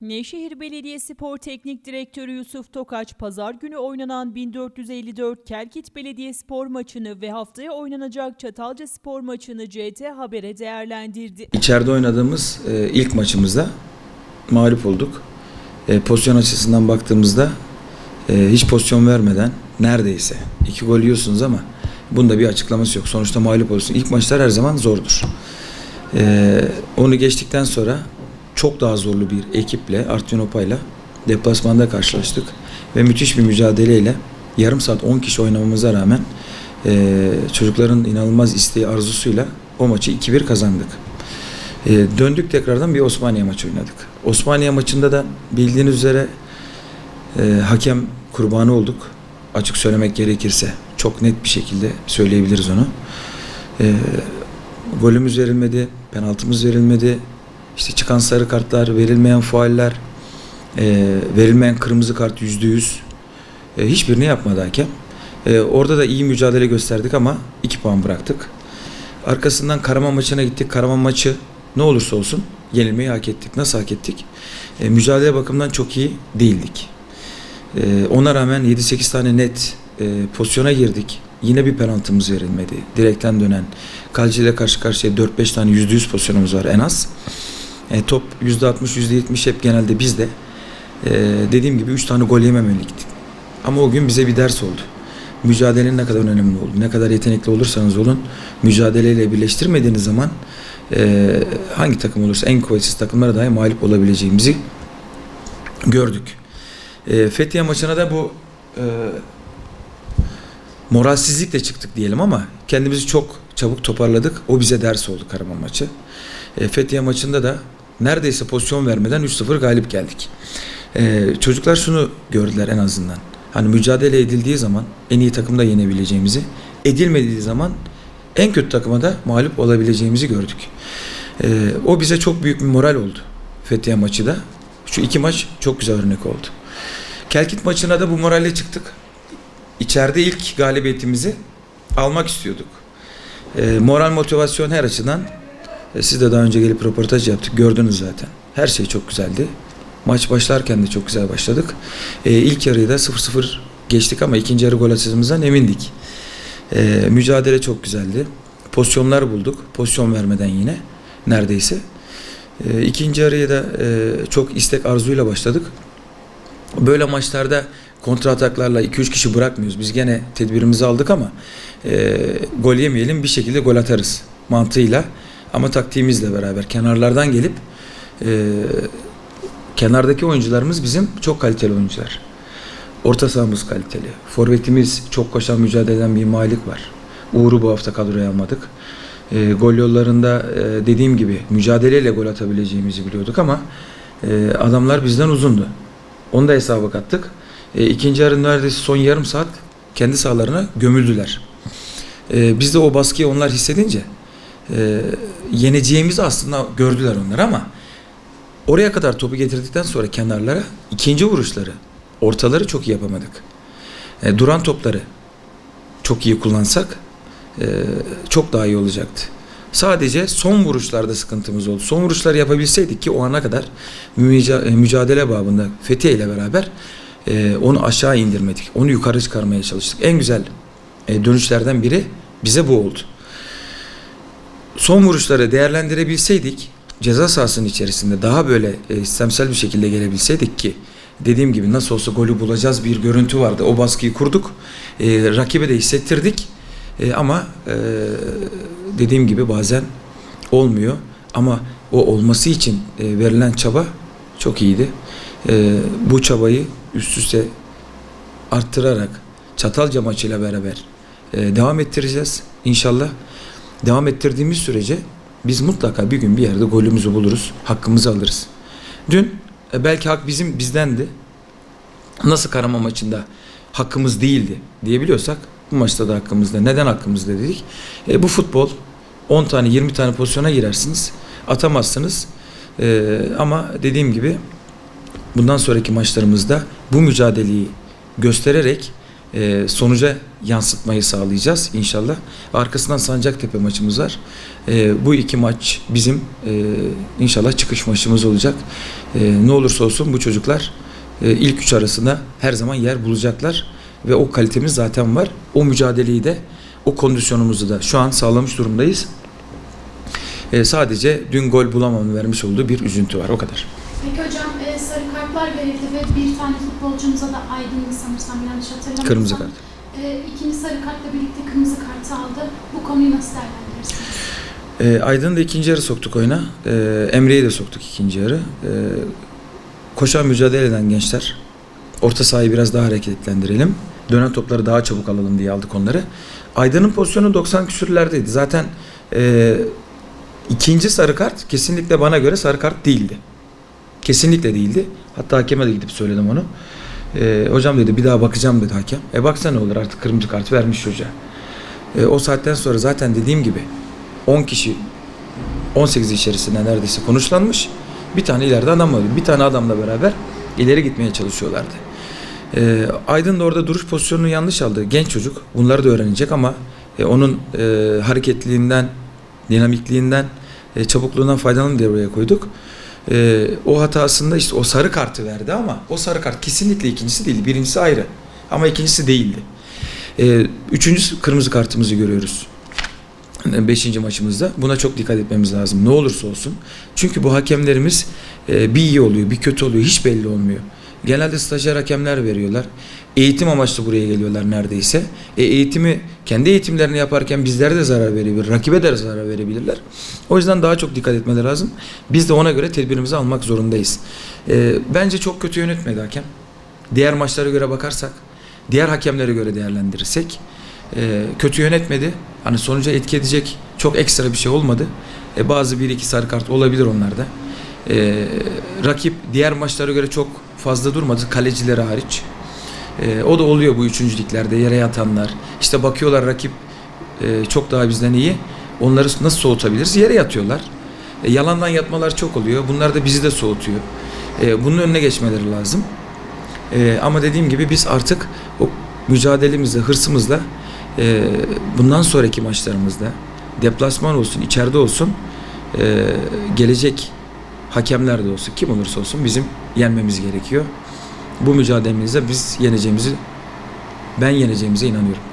Nevşehir Belediyespor Teknik Direktörü Yusuf Tokaç, pazar günü oynanan 1454 Kelkit Belediyespor maçını ve haftaya oynanacak Çatalca Spor maçını CT Haber'e değerlendirdi. İçeride oynadığımız e, ilk maçımızda mağlup olduk. E, pozisyon açısından baktığımızda e, hiç pozisyon vermeden neredeyse iki gol yiyorsunuz ama bunda bir açıklaması yok. Sonuçta mağlup olursun. İlk maçlar her zaman zordur. E, onu geçtikten sonra çok daha zorlu bir ekiple Artvin Opa'yla deplasmanda karşılaştık. Ve müthiş bir mücadeleyle yarım saat 10 kişi oynamamıza rağmen e, çocukların inanılmaz isteği arzusuyla o maçı 2-1 kazandık. E, döndük tekrardan bir Osmaniye maçı oynadık. Osmaniye maçında da bildiğiniz üzere e, hakem kurbanı olduk. Açık söylemek gerekirse çok net bir şekilde söyleyebiliriz onu. E, golümüz verilmedi, penaltımız verilmedi. İşte çıkan sarı kartlar, verilmeyen fauller, e, verilmeyen kırmızı kart yüzde yüz. E, hiçbirini yapmadı hakem. E, orada da iyi mücadele gösterdik ama iki puan bıraktık. Arkasından Karaman maçına gittik. Karaman maçı ne olursa olsun yenilmeyi hak ettik. Nasıl hak ettik? E, mücadele bakımından çok iyi değildik. E, ona rağmen 7-8 tane net e, pozisyona girdik. Yine bir penaltımız verilmedi. Direkten dönen. Kaleciyle karşı karşıya 4-5 tane %100 pozisyonumuz var en az. E, top %60, %70 hep genelde bizde. E, dediğim gibi 3 tane gol yememeliktik. Ama o gün bize bir ders oldu. Mücadelenin ne kadar önemli olduğu, ne kadar yetenekli olursanız olun, mücadeleyle birleştirmediğiniz zaman e, hangi takım olursa en kuvvetsiz takımlara dahi mağlup olabileceğimizi gördük. E, Fethiye maçına da bu e, moralsizlikle çıktık diyelim ama kendimizi çok çabuk toparladık. O bize ders oldu Karaman maçı. E, Fethiye maçında da neredeyse pozisyon vermeden 3-0 galip geldik. E, çocuklar şunu gördüler en azından. Hani mücadele edildiği zaman en iyi takımda yenebileceğimizi, edilmediği zaman en kötü takıma da mağlup olabileceğimizi gördük. E, o bize çok büyük bir moral oldu Fethiye maçı da. Şu iki maç çok güzel örnek oldu. Kelkit maçına da bu moralle çıktık. İçeride ilk galibiyetimizi almak istiyorduk. E, moral motivasyon her açıdan e, siz de daha önce gelip röportaj yaptık. Gördünüz zaten. Her şey çok güzeldi. Maç başlarken de çok güzel başladık. E, ilk yarıyı da 0-0 geçtik ama ikinci yarı gol atışımızdan emindik. E, mücadele çok güzeldi. Pozisyonlar bulduk. Pozisyon vermeden yine neredeyse. E, ikinci yarıya da e, çok istek arzuyla başladık. Böyle maçlarda kontra ataklarla 2-3 kişi bırakmıyoruz. Biz gene tedbirimizi aldık ama e, gol yemeyelim bir şekilde gol atarız mantığıyla. Ama taktiğimizle beraber kenarlardan gelip e, kenardaki oyuncularımız bizim çok kaliteli oyuncular. Orta sahamız kaliteli. Forvetimiz çok koşan mücadele eden bir Malik var. Uğur'u bu hafta kadroya almadık. E, gol yollarında e, dediğim gibi mücadeleyle gol atabileceğimizi biliyorduk ama e, adamlar bizden uzundu. Onu da hesaba kattık. E, ikinci yarı neredeyse son yarım saat kendi sahalarına gömüldüler. E, biz de o baskıyı onlar hissedince e, yeneceğimizi aslında gördüler onlar ama oraya kadar topu getirdikten sonra kenarlara ikinci vuruşları, ortaları çok iyi yapamadık. E, duran topları çok iyi kullansak e, çok daha iyi olacaktı. Sadece son vuruşlarda sıkıntımız oldu. Son vuruşları yapabilseydik ki o ana kadar e, mücadele babında Fethiye ile beraber e, onu aşağı indirmedik. Onu yukarı çıkarmaya çalıştık. En güzel e, dönüşlerden biri bize bu oldu. Son vuruşları değerlendirebilseydik ceza sahasının içerisinde daha böyle e, istemsel bir şekilde gelebilseydik ki dediğim gibi nasıl olsa golü bulacağız bir görüntü vardı. O baskıyı kurduk. E, rakibe de hissettirdik. E, ama e, dediğim gibi bazen olmuyor. Ama o olması için e, verilen çaba çok iyiydi. E, bu çabayı üst üste arttırarak Çatalca maçıyla beraber e, devam ettireceğiz inşallah. Devam ettirdiğimiz sürece biz mutlaka bir gün bir yerde golümüzü buluruz, hakkımızı alırız. Dün e, belki hak bizim bizdendi. Nasıl Karaman maçında hakkımız değildi diyebiliyorsak bu maçta da hakkımızda. Neden hakkımızda dedik? E, bu futbol 10 tane 20 tane pozisyona girersiniz. Atamazsınız. E, ama dediğim gibi bundan sonraki maçlarımızda bu mücadeleyi göstererek e, sonuca yansıtmayı sağlayacağız inşallah. Arkasından Sancaktepe maçımız var. E, bu iki maç bizim e, inşallah çıkış maçımız olacak. E, ne olursa olsun bu çocuklar e, ilk üç arasında her zaman yer bulacaklar ve o kalitemiz zaten var. O mücadeleyi de o kondisyonumuzu da şu an sağlamış durumdayız. E, sadece dün gol bulamamın vermiş olduğu bir üzüntü var o kadar. Peki hocam e, sarı kartlar verildi ve bir tane futbolcumuza da Aydın'ı sanırsam yanlış hatırlamıyorsam. Kırmızı kart. E, ikinci sarı kartla birlikte kırmızı kartı aldı. Bu konuyu nasıl değerlendirirsiniz? E, Aydın'ı da ikinci yarı soktuk oyuna. E, Emre'yi de soktuk ikinci yarı. E, koşan mücadele eden gençler. Orta sahayı biraz daha hareketlendirelim. Dönen topları daha çabuk alalım diye aldık onları. Aydın'ın pozisyonu 90 küsürlerdeydi. Zaten e, ikinci sarı kart kesinlikle bana göre sarı kart değildi. Kesinlikle değildi. Hatta hakeme de gidip söyledim onu. E, hocam dedi bir daha bakacağım dedi hakem. E baksa ne olur artık kırmızı kart vermiş çocuğa. E, o saatten sonra zaten dediğim gibi 10 kişi 18 içerisinde neredeyse konuşlanmış. Bir tane ileride adam var. Bir tane adamla beraber ileri gitmeye çalışıyorlardı. E, Aydın da orada duruş pozisyonunu yanlış aldı. Genç çocuk. Bunları da öğrenecek ama e, onun e, hareketliliğinden, dinamikliğinden, e, çabukluğundan faydalanın diye buraya koyduk. E, o hatasında işte o sarı kartı verdi ama o sarı kart kesinlikle ikincisi değil. Birincisi ayrı. Ama ikincisi değildi. E, üçüncü kırmızı kartımızı görüyoruz. Beşinci maçımızda. Buna çok dikkat etmemiz lazım. Ne olursa olsun. Çünkü bu hakemlerimiz e, bir iyi oluyor, bir kötü oluyor. Hiç belli olmuyor. Genelde stajyer hakemler veriyorlar. Eğitim amaçlı buraya geliyorlar neredeyse. E, eğitimi, kendi eğitimlerini yaparken bizlere de zarar verebilir. Rakibe de zarar verebilirler. O yüzden daha çok dikkat etmeleri lazım. Biz de ona göre tedbirimizi almak zorundayız. E, bence çok kötü yönetmedi hakem. Diğer maçlara göre bakarsak, diğer hakemlere göre değerlendirirsek e, kötü yönetmedi. Hani sonuca etki edecek çok ekstra bir şey olmadı. E, bazı bir iki sarı kart olabilir onlarda. E, rakip diğer maçlara göre çok fazla durmadı kalecileri hariç. E, o da oluyor bu üçüncülüklerde yere yatanlar. İşte bakıyorlar rakip e, çok daha bizden iyi. Onları nasıl soğutabiliriz? Yere yatıyorlar. E, yalandan yatmalar çok oluyor. Bunlar da bizi de soğutuyor. E, bunun önüne geçmeleri lazım. E, ama dediğim gibi biz artık o mücadelemizle, hırsımızla e, bundan sonraki maçlarımızda deplasman olsun, içeride olsun e, gelecek hakemler de olsun, kim olursa olsun bizim yenmemiz gerekiyor. Bu mücadelemizde biz yeneceğimizi, ben yeneceğimize inanıyorum.